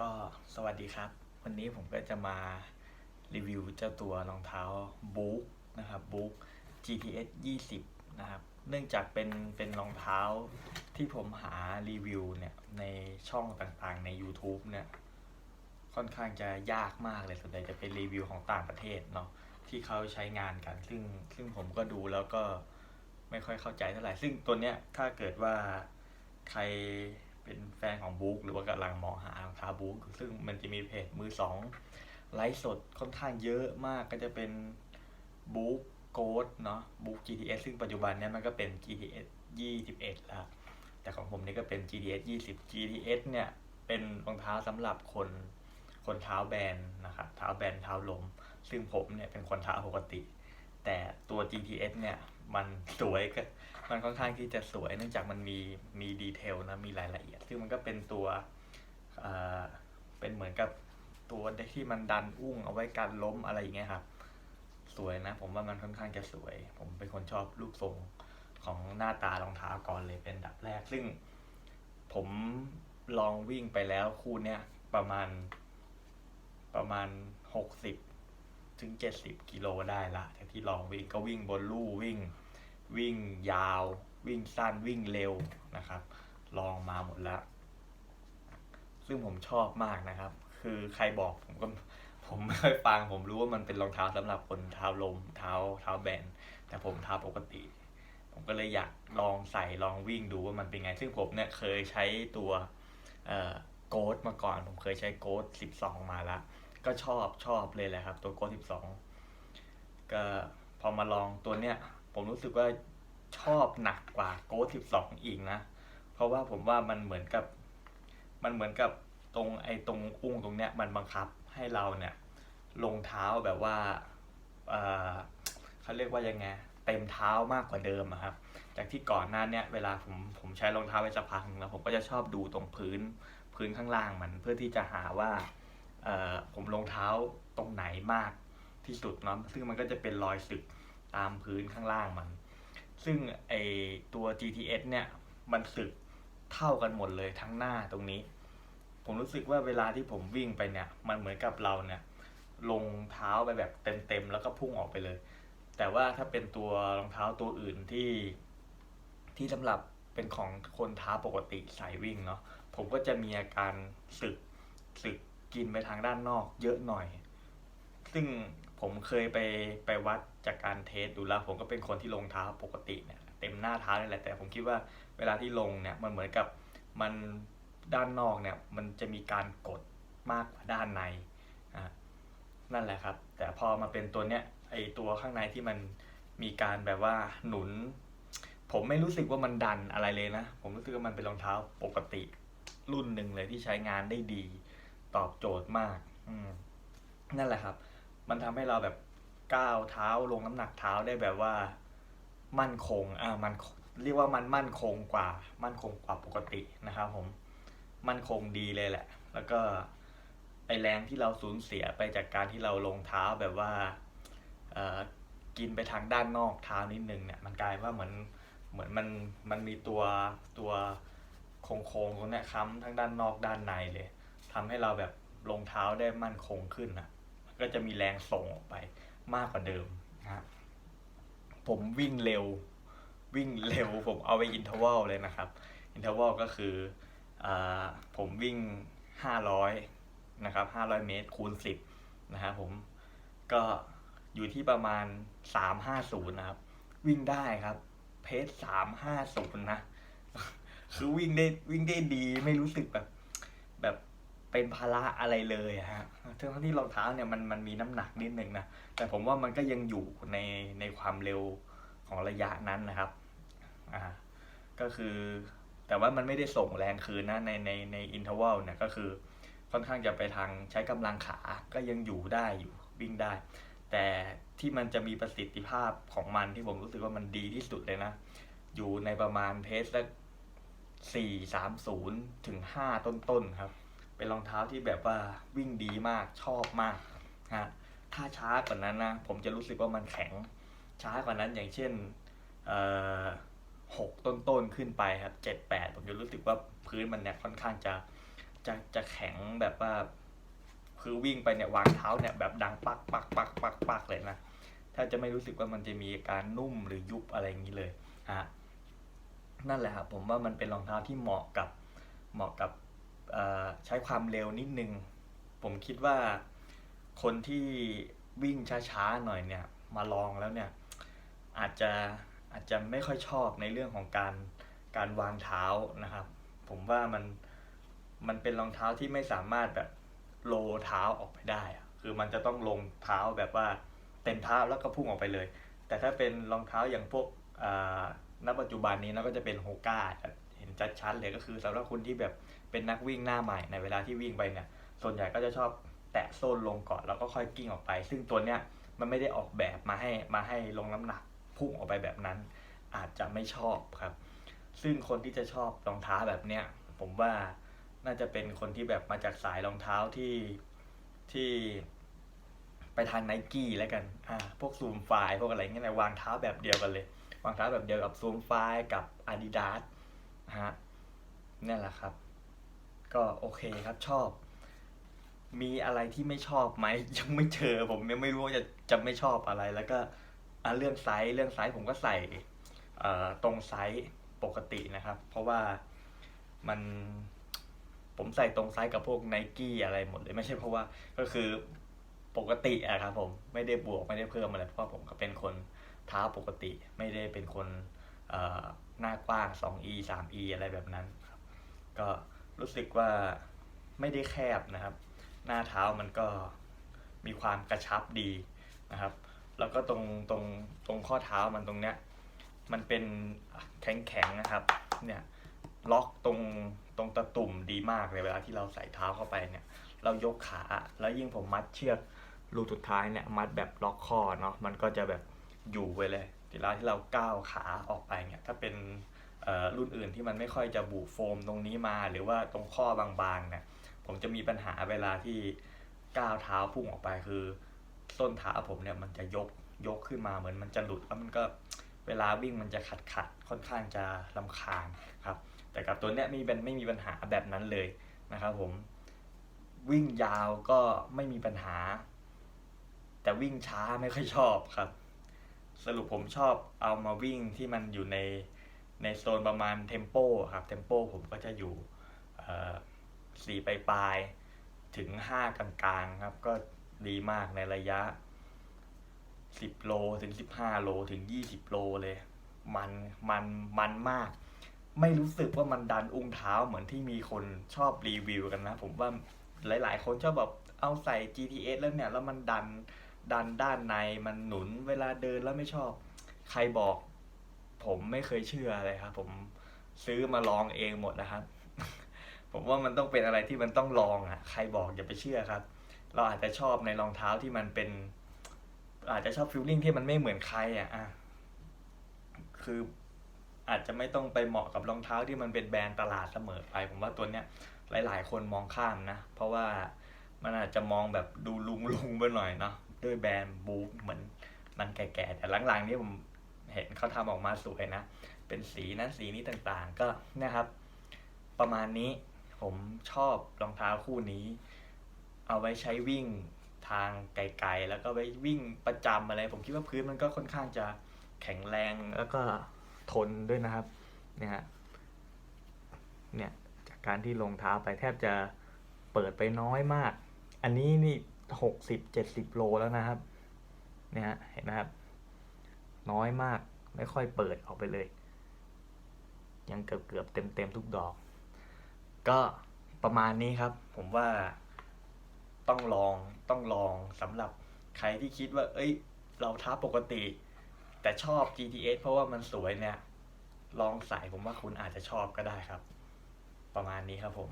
ก็สวัสดีครับ วันนี้ผมก็จะมารีวิวเจ้าตัวรองเท้าบุ๊กนะครับบุ๊ก GTS 20 นะครับ เนื่องจากเป็นเป็นรองเท้าที่ผมหารีวิวเนี่ยในช่องต่างๆใน YouTube เนี่ยค่อนข้างจะยากมากเลยส่วนใหญ่จะเป็นรีวิวของต่างประเทศเนาะที่เขาใช้งานกัน ซึ่งซึ่งผมก็ดูแล้วก็ไม่ค่อยเข้าใจเท่าไหร่ ซึ่งตัวเนี้ยถ้าเกิดว่าใคร เป็นแฟนของบุ๊กหรือว่ากำลังมองหารองเท้าบุ๊กซึ่งมันจะมีเพจมือสองไลฟ์สดค่อนข้างเยอะมากก็จะเป็นบุ๊กโกดเนาะบุ๊ก GTS ซึ่งปัจจุบันเนี้ยมันก็เป็น GTS 21แล้วแต่ของผมนี่ก็เป็น GTS 20 GTS เนี่ยเป็นรองเท้าสำหรับคนคนเท้าแบนนะครับเท้าแบนเท้าลม ซึ่งผมเนี่ยเป็นคนเท้าปกติ แต่ตัว GTS เนี่ยมันสวยก็มันค่อนข้างที่จะสวยเนื่องจากมันมีมีดีเทลนะมีรายละเอียด ซึ่งมันก็เป็นตัวเอ่อเป็นเหมือนกับตัวที่มันดันอุ้งเอาไว้กันล้มอะไรอย่างเงี้ยครับ สวยนะ ผมว่ามันค่อนข้างจะสวย ผมเป็นคนชอบรูปทรงของหน้าตารองเท้าก่อนเลยเป็นอันดับแรก ซึ่งผมลองวิ่งไปแล้วคู่เนี้ยประมาณประมาณหกสิบ ถึงเจ็ดสิบกิโลได้ละจากที่ลองวิ่งก็วิ่งบนลู่วิ่ง วิ่งยาว วิ่งสั้นวิ่งเร็วนะครับ ลองมาหมดแล้ว ซึ่งผมชอบมากนะครับ คือใครบอกผมก็ผมไม่เคยฟังผมรู้ว่ามันเป็นรองเท้าสำหรับคนเท้าลมเท้าเท้าแบนแต่ผมเท้าปกติ ผมก็เลยอยากลองใส่ลองวิ่งดูว่ามันเป็นไง ซึ่งผมเนี่ยเคยใช้ตัวโกดมาก่อน ผมเคยใช้โกด12 มาแล้ว ก็ชอบชอบเลยแหละครับ ตัวโกด12ก็พอมาลองตัวเนี้ย ผมรู้สึกว่าชอบหนักกว่าโกด12อีกนะ เพราะว่าผมว่ามันเหมือนกับ มันเหมือนกับตรงไอ้ตรงอุ้งตรงเนี้ยมันบังคับให้เราเนี่ย ลงเท้าแบบว่าเขาเรียกว่ายังไงเต็มเท้ามากกว่าเดิมครับ จากที่ก่อนหน้าเนี้ยเวลาผมผมใช้รองเท้าไปสักพักหนึงแล้วผมก็จะชอบดูตรงพื้นพื้นข้างล่างมันเพื่อที่จะหาว่า ผมลงเท้าตรงไหนมากที่สุดเนาะซึ่งมันก็จะเป็นรอยสึกตามพื้นข้างล่างมัน ซึ่งไอตัว GTS เนี่ยมันสึกเท่ากันหมดเลยทั้งหน้าตรงนี้ ผมรู้สึกว่าเวลาที่ผมวิ่งไปเนี่ย มันเหมือนกับเราเนี่ยลงเท้าไปแบบเต็มๆแล้วก็พุ่งออกไปเลย แต่ว่าถ้าเป็นตัวรองเท้าตัวอื่นที่ที่สำหรับเป็นของคนเท้าปกติใส่วิ่งเนาะผมก็จะมีอาการสึกสึก กินไปทางด้านนอกเยอะหน่อย ซึ่งผมเคยไปไปวัดจากการเทสดูแล้วผมก็เป็นคนที่ลงเท้าปกติเนี่ยเต็มหน้าเท้านี่แหละแต่ผมคิดว่าเวลาที่ลงเนี่ยมันเหมือนกับมันด้านนอกเนี่ยมันจะมีการกดมากกว่าด้านในอะนั่นแหละครับ แต่พอมาเป็นตัวเนี้ยไอตัวข้างในที่มันมีการแบบว่าหนุน ผมไม่รู้สึกว่ามันดันอะไรเลยนะ ผมรู้สึกว่ามันเป็นรองเท้าปกติรุ่นหนึ่งเลยที่ใช้งานได้ดี ตอบโจทย์มาก อืมนั่นแหละครับ มันทำให้เราแบบก้าวเท้าลงน้ำหนักเท้าได้แบบว่า มั่นคงอ่ามันเรียกว่ามันมั่นคงกว่า มั่นคงกว่าปกตินะครับผมมั่นคงดีเลยแหละ แล้วก็ไอแรงที่เราสูญเสียไปจากการที่เราลงเท้าแบบว่าเอ่อกินไปทางด้านนอกเท้านิดนึงเนี่ยมันกลายว่าเหมือนเหมือนมันมันมีตัวตัวโค้งโค้งๆตรงเนี้ยค้ำทั้งด้านนอกด้านในเลย ทำให้เราแบบลงเท้าได้มั่นคงขึ้นอะก็จะมีแรงส่งออกไปมากกว่าเดิมนะผมวิ่งเร็ว วิ่งเร็ว ผมเอาไปอินเทอร์วัลเลยนะครับ อินเทอร์วัลก็คืออผมวิ่ง 500 นะครับ 500 เมตรคูณ 10 นะครับผมก็อยู่ที่ประมาณ 350 นะครับ วิ่งได้ครับ เพจ350 นะ คือวิ่งได้วิ่งได้ดีไม่รู้สึกแบบแบบ เป็นภาระอะไรเลยอะฮะทั้งที่รองเท้าเนี่ยมันมันมีน้ำหนักนิดนึงนะ แต่ผมว่ามันก็ยังอยู่ในในความเร็วของระยะนั้นนะครับ อ่า ก็คือ แต่ว่ามันไม่ได้ส่งแรงคืนนะในในในอินเทอร์วัลเนี่ยก็คือค่อนข้างจะไปทางใช้กำลังขา ก็ยังอยู่ได้อยู่วิ่งได้ แต่ที่มันจะมีประสิทธิภาพของมันที่ผมรู้สึกว่ามันดีที่สุดเลยนะ อยู่ในประมาณเพสละสี่สามศูนย์ถึงห้าต้นๆครับ เป็นรองเท้าที่แบบว่าวิ่งดีมากชอบมากฮะถ้าช้ากว่านั้นนะผมจะรู้สึกว่ามันแข็ง ช้ากว่านั้นอย่างเช่นเอ่อหกต้นๆขึ้นไปครับเจ็ดแปดผมจะรู้สึกว่าพื้นมันเนี่ยค่อนข้างจะจะจะแข็งแบบว่าคือวิ่งไปเนี่ยวางเท้าเนี่ยแบบดังปักปักปักปักปักเลยนะถ้าจะไม่รู้สึกว่ามันจะมีการนุ่มหรือยุบอะไรอย่างนี้เลยฮะนั่นแหละครับผมว่ามันเป็นรองเท้าที่เหมาะกับเหมาะกับ ใช้ความเร็วนิดนึง ผมคิดว่าคนที่วิ่งช้าๆหน่อยเนี่ยมาลองแล้วเนี่ยอาจจะอาจจะไม่ค่อยชอบในเรื่องของการการวางเท้านะครับ ผมว่ามันมันเป็นรองเท้าที่ไม่สามารถแบบโลเท้าออกไปได้ คือมันจะต้องลงเท้าแบบว่าเต็มเท้าแล้วก็พุ่งออกไปเลย แต่ถ้าเป็นรองเท้าอย่างพวกณปัจจุบันนี้นะก็จะเป็นโฮก้า ชัดๆเลยก็คือสำหรับคนที่แบบเป็นนักวิ่งหน้าใหม่ในเวลาที่วิ่งไปเนี่ย ส่วนใหญ่ก็จะชอบแตะโซนลงก่อนแล้วก็ค่อยกิ้งออกไป ซึ่งตัวเนี้ยมันไม่ได้ออกแบบมาให้มาให้ลงน้ำหนักพุ่งออกไปแบบนั้น อาจจะไม่ชอบครับ ซึ่งคนที่จะชอบรองเท้าแบบเนี้ยผมว่าน่าจะเป็นคนที่แบบมาจากสายรองเท้าที่ที่ไปทางไนกี้แล้วกันอ่าพวกซูมไฟพวกอะไรเงี้ยนะวางเท้าแบบเดียวกันเลย วางเท้าแบบเดียวกับซูมไฟกับ Adidas นะ ฮะนี่แหละครับ ก็โอเคครับชอบ มีอะไรที่ไม่ชอบไหมยังไม่เจอผมยังไม่รู้ว่าจะจะไม่ชอบอะไร แล้วก็เรื่องไซส์เรื่องไซส์ผมก็ใส่ตรงไซส์ปกตินะครับ เพราะว่ามันผมใส่ตรงไซส์กับพวกไนกี้อะไรหมดเลยไม่ใช่เพราะว่าก็คือปกติอะครับผมไม่ได้บวกไม่ได้เพิ่มอะไรเพราะว่าผมก็เป็นคนเท้าปกติ ไม่ได้เป็นคน หน้ากว้าง 2e 3e อะไรแบบนั้นครับ ก็รู้สึกว่าไม่ได้แคบนะครับ หน้าเท้ามันก็มีความกระชับดีนะครับ แล้วก็ตรงตรงตรงข้อเท้ามันตรงเนี้ยมันเป็นแข็งแข็งนะครับ เนี่ยล็อกตรงตรงตะตุ่มดีมากเลยเวลาที่เราใส่เท้าเข้าไปเนี่ย เรายกขาแล้วยิ่งผมมัดเชือกรูสุดท้ายเนี่ยมัดแบบล็อกคอเนาะมันก็จะแบบอยู่ไว้เลย เวลาที่เราก้าวขาออกไปเนี่ยถ้าเป็นรุ่นอื่นที่มันไม่ค่อยจะบุโฟมตรงนี้มา หรือว่าตรงข้อบางๆเนี่ยผมจะมีปัญหาเวลาที่ก้าวเท้าพุ่งออกไปคือส้นเท้าผมเนี่ยมันจะยกยกขึ้นมาเหมือนมันจะหลุดแล้วมันก็เวลาวิ่งมันจะขัดขัดค่อนข้างจะลำคาญครับ แต่กับตัวเนี้ยมีเป็นไม่มีปัญหาแบบนั้นเลยนะครับผมวิ่งยาวก็ไม่มีปัญหา แต่วิ่งช้าไม่ค่อยชอบครับ สรุปผมชอบเอามาวิ่งที่มันอยู่ในในโซนประมาณเทมโปครับเทมโปผมก็จะอยู่สี่ปลายปลายๆถึงห้ากลางๆครับ ก็ดีมากในระยะสิบโลถึงสิบห้าโลถึงยี่สิบโลเลย มันมันมันมาก ไม่รู้สึกว่ามันดันอุ้งเท้าเหมือนที่มีคนชอบรีวิวกันนะ ผมว่าหลายๆ คนชอบแบบเอาใส่ GTS แล้วเนี่ย แล้วมันดัน ดันด้านในมันหนุนเวลาเดินแล้วไม่ชอบ ใครบอก ผมไม่เคยเชื่อเลยครับ ผมซื้อมาลองเองหมดนะครับ ผมว่ามันต้องเป็นอะไรที่มันต้องลองอะ ใครบอกอย่าไปเชื่อครับ เราอาจจะชอบในรองเท้าที่มันเป็น อาจจะชอบฟิลลิ่งที่มันไม่เหมือนใครอะอะคืออาจจะไม่ต้องไปเหมาะกับรองเท้าที่มันเป็นแบรนด์ตลาดเสมอไป ผมว่าตัวเนี้ยหลาย ๆ คนมองข้ามนะ เพราะว่ามันอาจจะมองแบบดูลุงลุงๆไปหน่อยเนาะ ด้วยแบรนด์บูเหมือนมันแก่ๆแต่หลังๆนี่ผมเห็นเขาทำออกมาสวยนะ เป็นสีนั้นสีนี้ต่างๆ ก็นะครับ ประมาณนี้ผมชอบรองเท้าคู่นี้ เอาไว้ใช้วิ่งทางไกลๆ แล้วก็ไว้วิ่งประจำอะไร ผมคิดว่าพื้นมันก็ค่อนข้างจะแข็งแรงแล้วก็ทนด้วยนะครับ เนี่ยเนี่ยจากการที่ลงเท้าไปแทบจะเปิดไปน้อยมาก อันนี้นี่ หกสิบเจ็ดสิบโลแล้วนะครับ เนี่ยเห็นนะครับ น้อยมากไม่ค่อยเปิดออกไปเลย ยังเกือบเกือบเต็มเต็มทุกดอก ก็ประมาณนี้ครับ ผมว่าต้องลองต้องลองสำหรับใครที่คิดว่า เอ้ย เราท้าปกติ แต่ชอบ GTS เพราะว่ามันสวยเนี่ย ลองใส่ผมว่าคุณอาจจะชอบก็ได้ครับ ประมาณนี้ครับผม